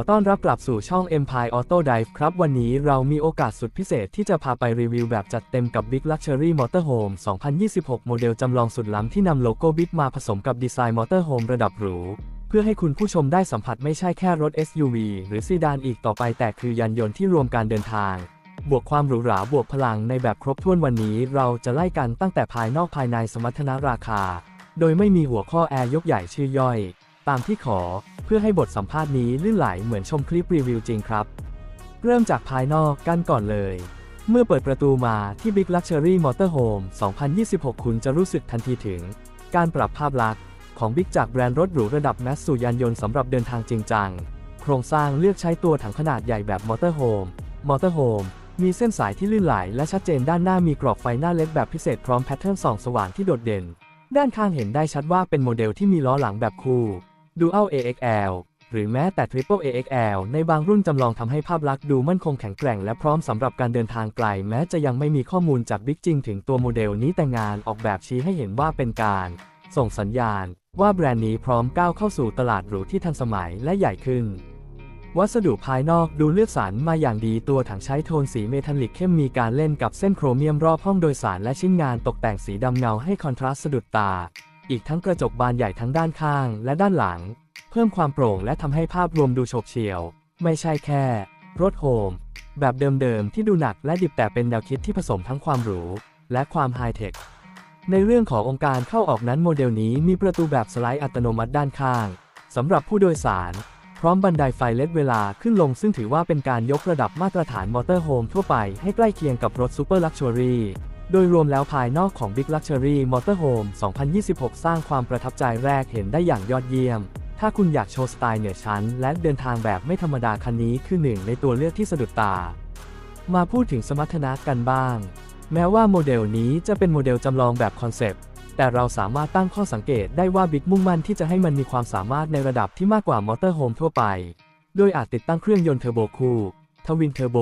ขอต้อนรับกลับสู่ช่อง Empire Auto Drive ครับ วันนี้เรามีโอกาสสุดพิเศษที่จะพาไปรีวิวแบบจัดเต็มกับ Big Luxury Motorhome 2026 โมเดลจำลองสุดล้ำที่นำโลโก้ Big มาผสมกับดีไซน์ Motorhome ระดับหรู เพื่อให้คุณผู้ชมได้สัมผัสไม่ใช่แค่รถ SUV หรือซีดานอีกต่อไปแต่คือยานยนต์ที่รวมการเดินทาง บวกความหรูหราบวกพลังในแบบครบถ้วนวันนี้ เราจะไล่กันตั้งแต่ภายนอกภายในสมรรถนะราคา โดยไม่มีหัวข้อแอร์ยกใหญ่ชื่อย่อย ตามที่ขอ พื่อให้บทสัมภาษณ์นี้ลื่นไหลเหมือนชมคลิปรีวิวจริงครับ เริ่มจากภายนอกกันก่อนเลย เมื่อเปิดประตูมาที่ Big Luxury Motorhome 2026 คุณจะรู้สึกทันทีถึง การปรับภาพลักษณ์ของ Big จากแบรนด์รถหรูระดับแมสสู่ยานยนต์สำหรับเดินทางจริงจัง โครงสร้างเลือกใช้ตัวถังขนาดใหญ่แบบ Motorhome Motorhome มีเส้นสายที่ลื่นไหลและชัดเจนด้านหน้ามีกรอบไฟหน้าเล็กแบบพิเศษพร้อมแพทเทิร์นส่องสว่างที่โดดเด่น ด้านข้างเห็นได้ชัดว่าเป็นโมเดลที่มีล้อหลังแบบคู่ Dual AXL หรือแม้แต่ Triple AXL ในบางรุ่นจำลองทำให้ภาพลักษณ์ดูมั่นคงแข็งแกร่งและพร้อมสำหรับการเดินทางไกล แม้จะยังไม่มีข้อมูลจากบิ๊กจริงถึงตัวโมเดลนี้แต่งานออกแบบชี้ให้เห็นว่าเป็นการ ส่งสัญญาณ ว่าแบรนด์นี้พร้อมก้าวเข้าสู่ตลาดหรูที่ทันสมัยและใหญ่ขึ้น วัสดุภายนอกดูเลือกสรรมาอย่างดีตัวถังใช้โทนสีเมทัลลิกเข้มมีการเล่นกับเส้นโครเมียมรอบห้องโดยสารและชิ้นงานตกแต่งสีดำเงาให้คอนทราสต์สะดุดตา อีกทั้งกระจกบานใหญ่ทั้งด้านข้างและด้านหลัง เพิ่มความโปร่งและทำให้ภาพรวมดูโฉบเฉี่ยว ไม่ใช่แค่ รถโฮม แบบเดิมๆ ที่ดูหนักและดิบแต่เป็นแนวคิดที่ผสมทั้งความหรู และความไฮเทค ในเรื่องขององค์การเข้าออกนั้นโมเดลนี้มีประตูแบบสไลด์อัตโนมัติด้านข้างสำหรับผู้โดยสาร พร้อมบันไดไฟเล็ดเวลาขึ้นลงซึ่งถือว่าเป็นการยกระดับมาตรฐานมอเตอร์โฮมทั่วไปให้ใกล้เคียงกับรถซูเปอร์ลักชัวรี่ โดยรวมแล้วภายนอกของ Big Luxury Motorhome 2026 สร้างความประทับใจแรกเห็นได้อย่างยอดเยี่ยม ถ้าคุณอยากโชว์สไตล์เหนือชั้น และเดินทางแบบไม่ธรรมดาคันนี้คือหนึ่งในตัวเลือกที่สะดุดตา มาพูดถึงสมรรถนะกันบ้าง แม้ว่าโมเดลนี้จะเป็นโมเดลจำลองแบบคอนเซปต์ แต่เราสามารถตั้งข้อสังเกตได้ว่าบิ๊กมุ่งมั่นที่จะให้มันมีความสามารถในระดับที่มากกว่ามอเตอร์โฮมทั่วไป โดยอาจติดตั้งเครื่องยนต์เทอร์โบคูทวินเทอร์โบ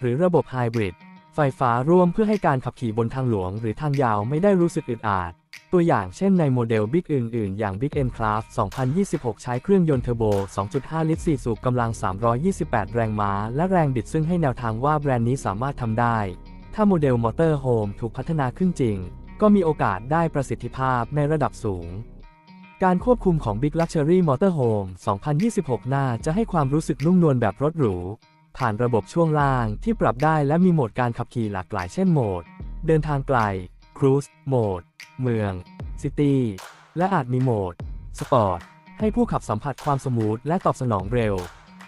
หรือระบบไฮบริด ไฟฟ้าร่วมเพื่อให้การขับขี่บนทางหลวง หรือทางยาวไม่ได้รู้สึกอึดอัดตัวอย่างเช่นในโมเดล Big อื่น ๆ อย่าง Big N Class 2026 ใช้เครื่องยนต์เทอร์โบ 2.5 ลิตร 4 สูบกำลัง 328 แรงม้า และแรงบิดซึ่งให้แนวทางว่าแบรนด์นี้สามารถทำได้ ถ้าโมเดลมอเตอร์โฮมถูกพัฒนาขึ้นจริง ก็มีโอกาสได้ประสิทธิภาพในระดับสูง การควบคุมของ Big Luxury Motorhome 2026 น่าจะให้ความรู้สึกนุ่มนวลแบบรถหรู ผ่านระบบช่วงล่างที่ปรับได้และมีโหมดการขับขี่หลากหลายเช่นโหมด เดินทางไกล Cruise โหมด เมือง City และอาจมีโหมด Sport ให้ผู้ขับสัมผัสความสมูทและตอบสนองเร็ว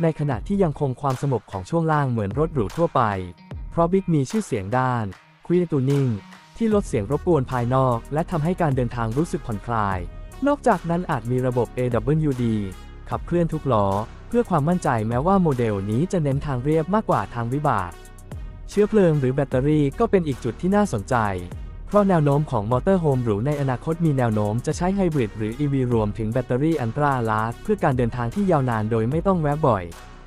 ในขณะที่ยังคงความสงบของช่วงล่างเหมือนรถหรูทั่วไป เพราะ Big มีชื่อเสียงด้าน Quiet Tuning ที่ลดเสียงรบกวนภายนอก และทำให้การเดินทางรู้สึกผ่อนคลาย นอกจากนั้นอาจมีระบบ AWD ขับเคลื่อนทุกล้อ เพื่อความมั่นใจแม้ว่าโมเดลนี้จะเน้นทางเรียบมากกว่าทางวิบาก เชื้อเพลิงหรือแบตเตอรี่ก็เป็นอีกจุดที่น่าสนใจ เพราะแนวโน้มของมอเตอร์โฮมหรูในอนาคตมีแนวโน้มจะใช้ไฮบริดหรือ EV รวมถึงแบตเตอรี่อันตราลาร์เพื่อการเดินทางที่ยาวนานโดยไม่ต้องแวะบ่อย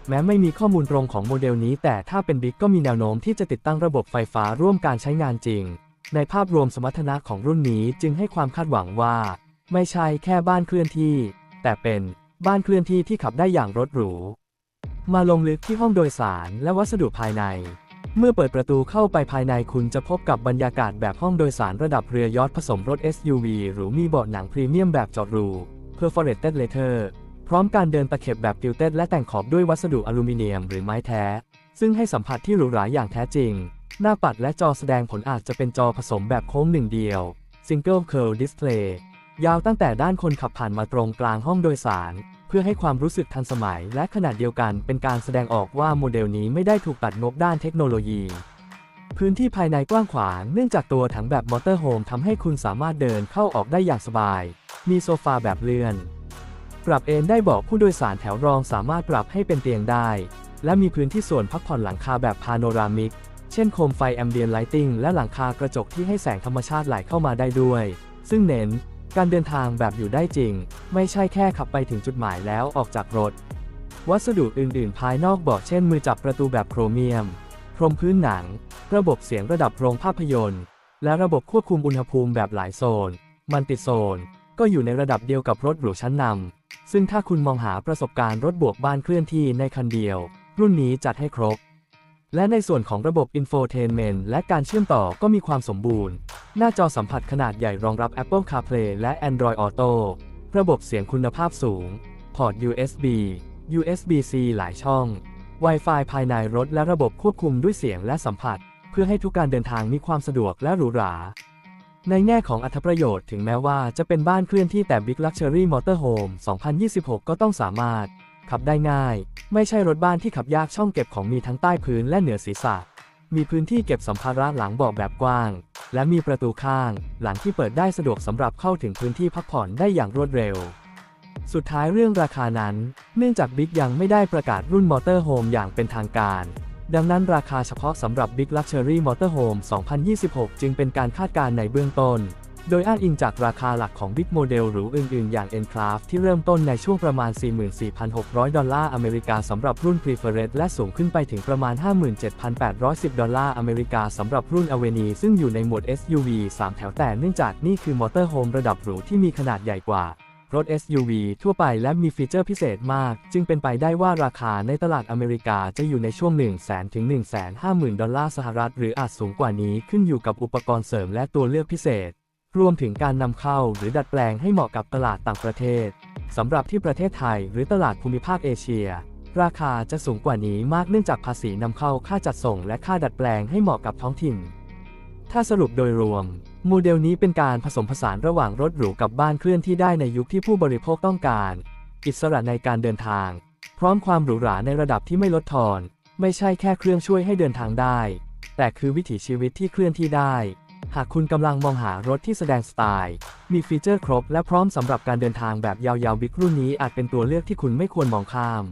แม้ไม่มีข้อมูลตรงของโมเดลนี้ แต่ถ้าเป็นบิ๊กก็มีแนวโน้มที่จะติดตั้งระบบไฟฟ้าร่วมการใช้งานจริง ในภาพรวมสมรรถนะของรุ่นนี้จึงให้ความคาดหวังว่า ไม่ใช่แค่บ้านเคลื่อนที่ แต่เป็น บ้านเคลื่อนที่ที่ขับได้อย่างรถหรู มาลงลึกที่ห้องโดยสารและวัสดุภายใน เมื่อเปิดประตูเข้าไปภายในคุณจะพบกับบรรยากาศแบบห้องโดยสารระดับเรือยอทผสมรถ SUV หรือมีเบาะหนังพรีเมียมแบบจอดรู Perforated Leather พร้อมการเดินตะเข็บแบบกิลเต็ดและแต่งขอบด้วยวัสดุอลูมิเนียมหรือไม้แท้ ซึ่งให้สัมผัสที่หรูหราอย่างแท้จริง หน้าปัดและจอแสดงผลอาจจะเป็นจอผสมแบบโค้งหนึ่งเดียว Single Curve Display ยาวตั้งแต่ด้านคนขับผ่านมาตรงกลางห้องโดยสาร เพื่อให้ความรู้สึกทันสมัย และขนาดเดียวกันเป็นการแสดงออกว่าโมเดลนี้ไม่ได้ถูกตัดงบด้านเทคโนโลยี พื้นที่ภายในกว้างขวางเนื่องจากตัวถังแบบมอเตอร์โฮมทำให้คุณสามารถเดินเข้าออกได้อย่างสบาย มีโซฟาแบบเลื่อน ปรับเอนได้บอกผู้โดยสารแถวรองสามารถปรับให้เป็นเตียงได้ และมีพื้นที่ส่วนพักผ่อนหลังคาแบบพาโนรามิก เช่นโคมไฟแอมเบียนไลติงและหลังคากระจกที่ให้แสงธรรมชาติไหลเข้ามาได้ด้วย ซึ่งเน้น การเดินทางแบบอยู่ได้จริง ไม่ใช่แค่ขับไปถึงจุดหมายแล้วออกจากรถ วัสดุอื่น ๆ ภายนอกเบาะเช่น มือจับประตูแบบโครเมียม พรมพื้นหนัง ระบบเสียงระดับโรงภาพยนตร์ และระบบควบคุมอุณหภูมิแบบหลายโซน มันติดโซน ก็อยู่ในระดับเดียวกับรถหรูชั้นนำซึ่งถ้าคุณมองหาประสบการณ์รถบวกบ้านเคลื่อนที่ในคันเดียว รุ่นนี้จัดให้ครบ และในส่วนของระบบ Infotainment และการเชื่อมต่อก็มีความสมบูรณ์ หน้าจอสัมผัสขนาดใหญ่รองรับ Apple CarPlay และ Android Auto ระบบเสียงคุณภาพสูง พอร์ต USB USB-C หลายช่อง Wi-Fi ภายในรถและระบบควบคุมด้วยเสียงและสัมผัส เพื่อให้ทุกการเดินทางมีความสะดวกและหรูหรา ในแง่ของอัตประโยชน์ถึงแม้ว่าจะเป็นบ้านเคลื่อนที่แต่ Big Luxury Motorhome 2026 ก็ต้องสามารถ ขับได้ง่าย ไม่ใช่รถบ้านที่ขับยากช่องเก็บของมีทั้งใต้พื้นและเหนือศีรษะ มีพื้นที่เก็บสัมภาระหลังเบาะแบบกว้าง และมีประตูข้าง หลังที่เปิดได้สะดวกสำหรับเข้าถึงพื้นที่พักผ่อนได้อย่างรวดเร็ว สุดท้ายเรื่องราคานั้น เนื่องจากบิ๊กยังไม่ได้ประกาศรุ่นมอเตอร์โฮมอย่างเป็นทางการดังนั้นราคาเฉพาะสำหรับ Big Luxury Motorhome 2026 จึงเป็นการคาดการณ์ในเบื้องต้น โดยอ้างอิงจากราคาหลักของ Big Model หรูอื่นๆ อย่าง Enclave ที่เริ่มต้นในช่วงประมาณ 44,600 ดอลลาร์อเมริกาสำหรับรุ่น Preferred และสูงขึ้นไปถึงประมาณ 57,810 ดอลลาร์อเมริกาสำหรับรุ่น Avenue ซึ่งอยู่ในหมวด SUV 3 แถวแต่เนื่องจากนี่คือมอเตอร์โฮมระดับหรูที่มีขนาดใหญ่กว่ารถ SUV ทั่วไปและมีฟีเจอร์พิเศษมาก จึงเป็นไปได้ว่าราคาในตลาดอเมริกาจะอยู่ในช่วง 1 0 0 0 0 0ถึง150,000 ดอลลาร์สหรัฐ หรืออาจสูงกว่านี้ขึ้นอยู่กับอุปกรณ์เสริมและตัวเลือกพิเศษ รวมถึงการนำเข้าหรือดัดแปลงให้เหมาะกับตลาดต่างประเทศสำหรับที่ประเทศไทยหรือตลาดภูมิภาคเอเชีย ราคาจะสูงกว่านี้มากเนื่องจากภาษีนำเข้าค่าจัดส่งและค่าดัดแปลงให้เหมาะกับท้องถิ่น ถ้าสรุปโดยรวม โมเดลนี้เป็นการผสมผสานระหว่างรถหรูกับบ้านเคลื่อนที่ได้ในยุคที่ผู้บริโภคต้องการ อิสระในการเดินทาง พร้อมความหรูหราในระดับที่ไม่ลดทอน ไม่ใช่แค่เครื่องช่วยให้เดินทางได้ แต่คือวิถีชีวิตที่เคลื่อนที่ได้ หากคุณกำลังมองหารถที่แสดงสไตล์ มีฟีเจอร์ครบและพร้อมสำหรับการเดินทางแบบยาวๆบิ๊กรุ่นนี้อาจเป็นตัวเลือกที่คุณไม่ควรมองข้าม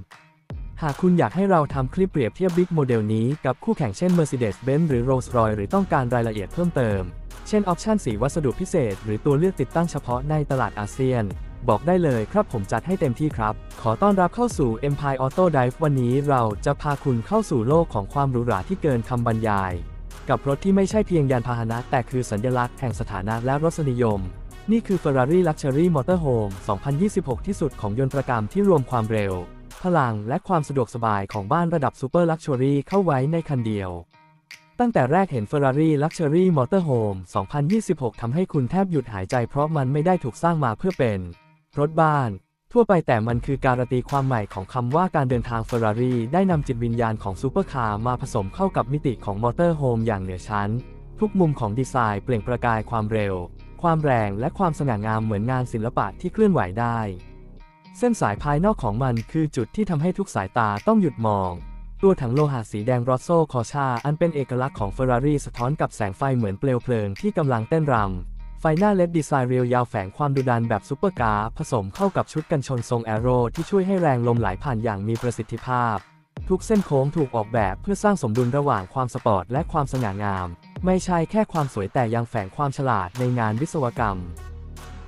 หากคุณอยากให้เราทำคลิปเปรียบเทียบบิ๊กโมเดลนี้กับคู่แข่งเช่น Mercedes-Benz หรือ Rolls-Royce หรือต้องการรายละเอียดเพิ่มเติม เช่นออปชันสีวัสดุพิเศษ หรือตัวเลือกติดตั้งเฉพาะในตลาดอาเซียน บอกได้เลยครับผมจัดให้เต็มที่ครับ ขอต้อนรับเข้าสู่ Empire Auto Drive วันนี้เราจะพาคุณเข้าสู่โลกของความหรูหราที่เกินคำบรรยาย กับรถที่ไม่ใช่เพียงยานพาหนะ แต่คือสัญลักษณ์แห่งสถานะและรสนิยม นี่คือ Ferrari Luxury Motorhome 2026 ที่สุดของยนตรกรรมที่รวมความเร็ว พลังและความสะดวกสบายของบ้านระดับซูเปอร์ลักชัวรี่เข้าไว้ในคันเดียว ตั้งแต่แรกเห็น Ferrari Luxury Motorhome 2026 ทำให้คุณแทบหยุดหายใจเพราะมันไม่ได้ถูกสร้างมาเพื่อเป็น รถบ้าน ทั่วไปแต่มันคือการตีความใหม่ของคำว่าการเดินทาง Ferrari ได้นำจิตวิญญาณของซูเปอร์คาร์มาผสมเข้ากับมิติของมอเตอร์โฮมอย่างเหนือชั้น ทุกมุมของดีไซน์เปล่งประกายความเร็ว ความแรงและความสง่างามเหมือนงานศิลปะที่เคลื่อนไหวได้ เส้นสายภายนอกของมันคือจุดที่ทำให้ทุกสายตาต้องหยุดมอง ตัวถังโลหะสีแดงรอสโซคอชาอันเป็นเอกลักษณ์ของ Ferrari สะท้อนกับแสงไฟเหมือนเปลวเพลิงที่กำลังเต้นรำ ไฟหน้าเล็ดดีไซน์เรียวยาวแฝงความดุดันแบบซูเปอร์การ์ผสมเข้ากับชุดกันชนทรงแอโร่ที่ช่วยให้แรงลมไหลผ่านอย่างมีประสิทธิภาพ ทุกเส้นโค้งถูกออกแบบเพื่อสร้างสมดุลระหว่างความสปอร์ตและความสง่างาม ไม่ใช่แค่ความสวยแต่ยังแฝงความฉลาดในงานวิศวกรรม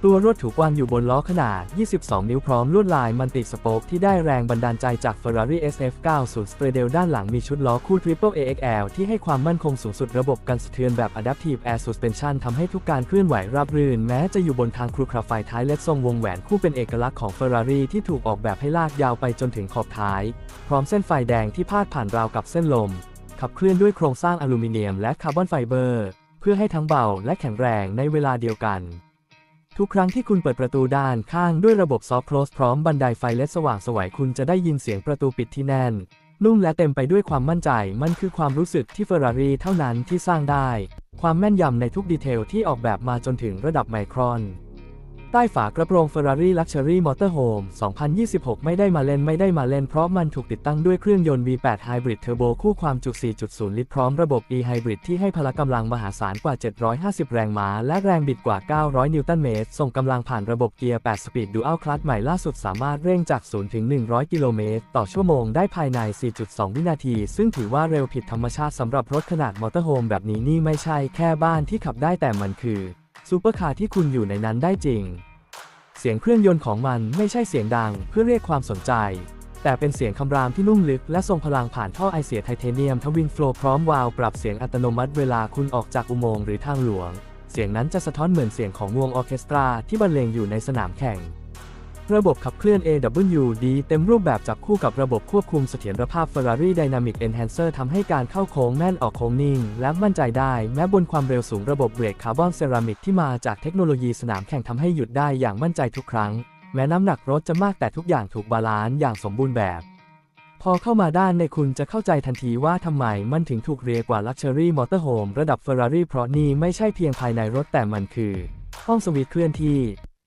ตัวรถถูกวางอยู่บนล้อขนาด 22 นิ้วพร้อมลวดลายมันติสโป๊กที่ได้แรงบันดาลใจจาก Ferrari SF90 Stradale ด้านหลังมีชุดล้อคู่ Triple AXL ที่ให้ความมั่นคงสูงสุดระบบกันสะเทือนแบบ Adaptive Air Suspension ทำให้ทุกการเคลื่อนไหวราบรื่น แม้จะอยู่บนทางครูคราไฟท้ายเล็ดทรงวงแหวนคู่เป็นเอกลักษณ์ของ Ferrari ที่ถูกออกแบบให้ลากยาวไปจนถึงขอบท้าย พร้อมเส้นไฟแดงที่พาดผ่านราวกับเส้นลม ขับเคลื่อนด้วยโครงสร้างอลูมิเนียมและคาร์บอนไฟเบอร์ เพื่อให้ทั้งเบาและแข็งแรงในเวลาเดียวกัน ทุกครั้งที่คุณเปิดประตูด้านข้างด้วยระบบซอฟต์คลสพร้อมบันไดไฟเลดสว่างสวยคุณจะได้ยินเสียงประตูปิดที่แน่นนุ่มและเต็มไปด้วยความมั่นใจ มันคือความรู้สึกที่เฟอร์รารีเท่านั้นที่สร้างได้ ความแม่นยำในทุกดีเทลที่ออกแบบมาจนถึงระดับไมครอน ใต้ฝากระโปรง Ferrari Luxury Motorhome 2026 ไม่ได้มาเล่นไม่ได้มาเล่นเพราะมันถูกติดตั้งด้วยเครื่องยนต์ V8 Hybrid Turbo คู่ความจุ 4.0 ลิตรพร้อมระบบ e-hybrid ที่ให้พละกำลังมหาศาลกว่า 750 แรงม้า และแรงบิดกว่า 900 นิวตันเมตร ส่งกำลังผ่านระบบเกียร์ 8 สปีด Dual Clutch ใหม่ล่าสุดสามารถเร่งจาก 0 ถึง 100 กิโลเมตร ต่อชั่วโมงได้ภายใน 4.2 วินาที ซึ่งถือว่าเร็วผิดธรรมชาติสำหรับรถขนาดมอเตอร์โฮมแบบนี้นี่ไม่ใช่แค่บ้านที่ขับได้แต่มันคือ ซูเปอร์คาร์ที่คุณอยู่ในนั้นได้จริง เสียงเครื่องยนต์ของมันไม่ใช่เสียงดังเพื่อเรียกความสนใจ แต่เป็นเสียงคำรามที่นุ่มลึกและทรงพลังผ่านท่อไอเสียไทเทเนียมทวินโฟล์พร้อมวาล์วปรับเสียงอัตโนมัติเวลาคุณออกจากอุโมงค์หรือทางหลวง เสียงนั้นจะสะท้อนเหมือนเสียงของวงออเคสตราที่บรรเลงอยู่ในสนามแข่ง ระบบขับเคลื่อน AWD เต็มรูปแบบจับคู่กับระบบควบคุมเสถียรภาพ Ferrari Dynamic Enhancer ทำให้การเข้าโค้งแม่นออกโค้งนิ่ง และมั่นใจได้ แม้บนความเร็วสูงระบบเบรกคาร์บอนเซรามิกที่มาจากเทคโนโลยีสนามแข่งทำให้หยุดได้อย่างมั่นใจทุกครั้ง แม้น้ำหนักรถจะมากแต่ทุกอย่างถูกบาลานซ์อย่างสมบูรณ์แบบ พอเข้ามาด้านในคุณจะเข้าใจทันทีว่าทำไมมันถึงถูกเรียกว่า Luxury Motorhome ระดับ Ferrari เพราะนี่ไม่ใช่เพียงภายในรถแต่มันคือห้องสวีทเคลื่อนที่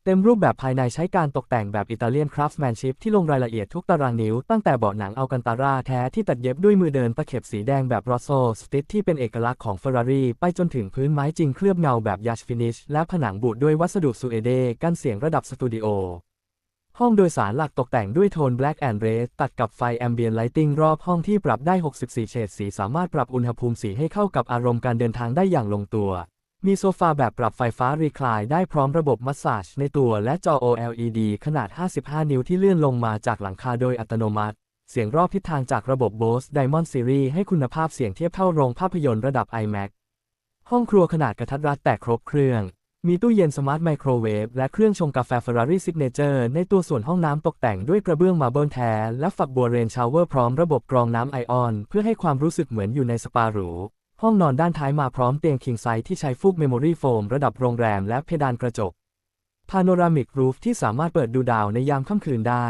เต็มรูปแบบภายในใช้การตกแต่งแบบอิตาเลียนคราฟต์แมนชิพที่ลงรายละเอียดทุกตารางนิ้ว ตั้งแต่เบาะหนังอัลกันตาราแท้ที่ตัดเย็บด้วยมือเดินตะเข็บสีแดงแบบรอสโซสติทที่เป็นเอกลักษณ์ของ Ferrari ไปจนถึงพื้นไม้จริงเคลือบเงาแบบยัชฟินิชและผนังบูดด้วยวัสดุซูเอเดกันเสียงระดับสตูดิโอห้องโดยสารหลักตกแต่งด้วยโทน Black and Red ตัดกับไฟ Ambient Lighting รอบห้องที่ปรับได้ 64 เฉดสี สามารถปรับอุณหภูมิสีให้เข้ากับอารมณ์การเดินทางได้อย่างลงตัว มีโซฟาแบบปรับไฟฟ้ารีคลายได้พร้อมระบบมัสซาจในตัวและจอ OLED ขนาด 55 นิ้วที่เลื่อนลงมาจากหลังคาโดยอัตโนมัติ เสียงรอบทิศทางจากระบบ Bose Diamond Series ให้คุณภาพเสียงเทียบเท่าโรงภาพยนตร์ระดับ IMAX ห้องครัวขนาดกระทัดรัดแต่ครบเครื่อง มีตู้เย็นสมาร์ทไมโครเวฟและเครื่องชงกาแฟ Ferrari Signature ในตัวส่วนห้องน้ำตกแต่งด้วยกระเบื้องมาร์เบิลแท้และฝักบัวเรนชาวเวอร์พร้อมระบบกรองน้ำไอออน เพื่อให้ความรู้สึกเหมือนอยู่ในสปาหรู ห้องนอนด้านท้ายมาพร้อมเตียงคิงไซส์ที่ใช้ฟูกเมมโมรี่โฟมระดับโรงแรมและเพดานกระจกพาโนรามิกรูฟที่สามารถเปิดดูดาวในยามค่ำคืนได้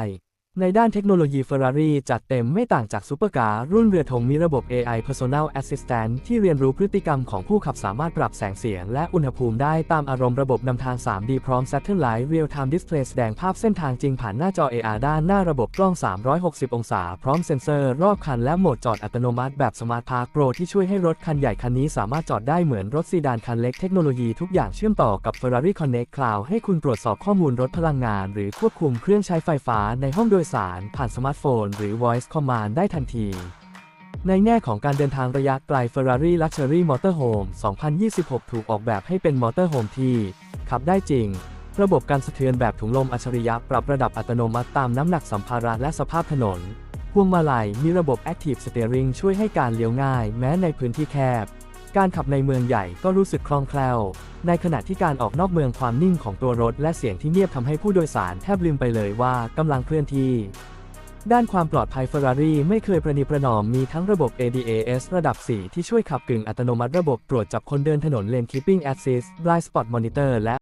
ในด้านเทคโนโลยี Ferrari จัดเต็มไม่ต่างจากซูเปอร์การ์รุ่นเรือธงมีระบบ AI Personal Assistant ที่เรียนรู้พฤติกรรมของผู้ขับสามารถปรับแสงเสียง และอุณหภูมิได้ตามอารมณ์ระบบนำทาง 3D พร้อม Satellite Real Time Display แสดงภาพเส้นทางจริงผ่านหน้าจอ AR ด้านหน้าระบบกล้อง 360 องศา พร้อมเซ็นเซอร์ รอบคันและโหมดจอดอัตโนมัติแบบ Smart Park Pro ที่ช่วยให้รถคันใหญ่คันนี้สามารถจอดได้เหมือนรถซีดานคันเล็กเทคโนโลยีทุกอย่างเชื่อมต่อกับ Ferrari Connect Cloud ให้คุณตรวจสอบข้อมูลรถพลังงาน หรือควบคุมเครื่องใช้ไฟฟ้าในห้องโดยยสารผ่านสมาร์ทโฟน หรือ Voice Command ได้ทันที ในแง่ของการเดินทางระยะไกล Ferrari Luxury Motorhome 2026 ถูกออกแบบให้เป็นมอเตอร์โฮมที่ขับได้จริง ระบบการสะเทือนแบบถุงลมอัจฉริยะปรับระดับอัตโนมัติตามน้ำหนักสัมภาระและสภาพถนน พวงมาลัยมีระบบ Active Steering ช่วยให้การเลี้ยวง่าย แม้ในพื้นที่แคบ การขับในเมืองใหญ่ก็รู้สึกคล่องแคล่ว ในขณะที่การออกนอกเมืองความนิ่งของตัวรถและเสียงที่เงียบทำให้ผู้โดยสารแทบลืมไปเลยว่ากำลังเคลื่อนที่ ด้านความปลอดภัย Ferrari ไม่เคยประนีประนอมมีทั้งระบบ ADAS ระดับ 4 ที่ช่วยขับกึ่งอัตโนมัติระบบตรวจจับคนเดินถนน Lane Keeping Assist Blind Spot Monitor และ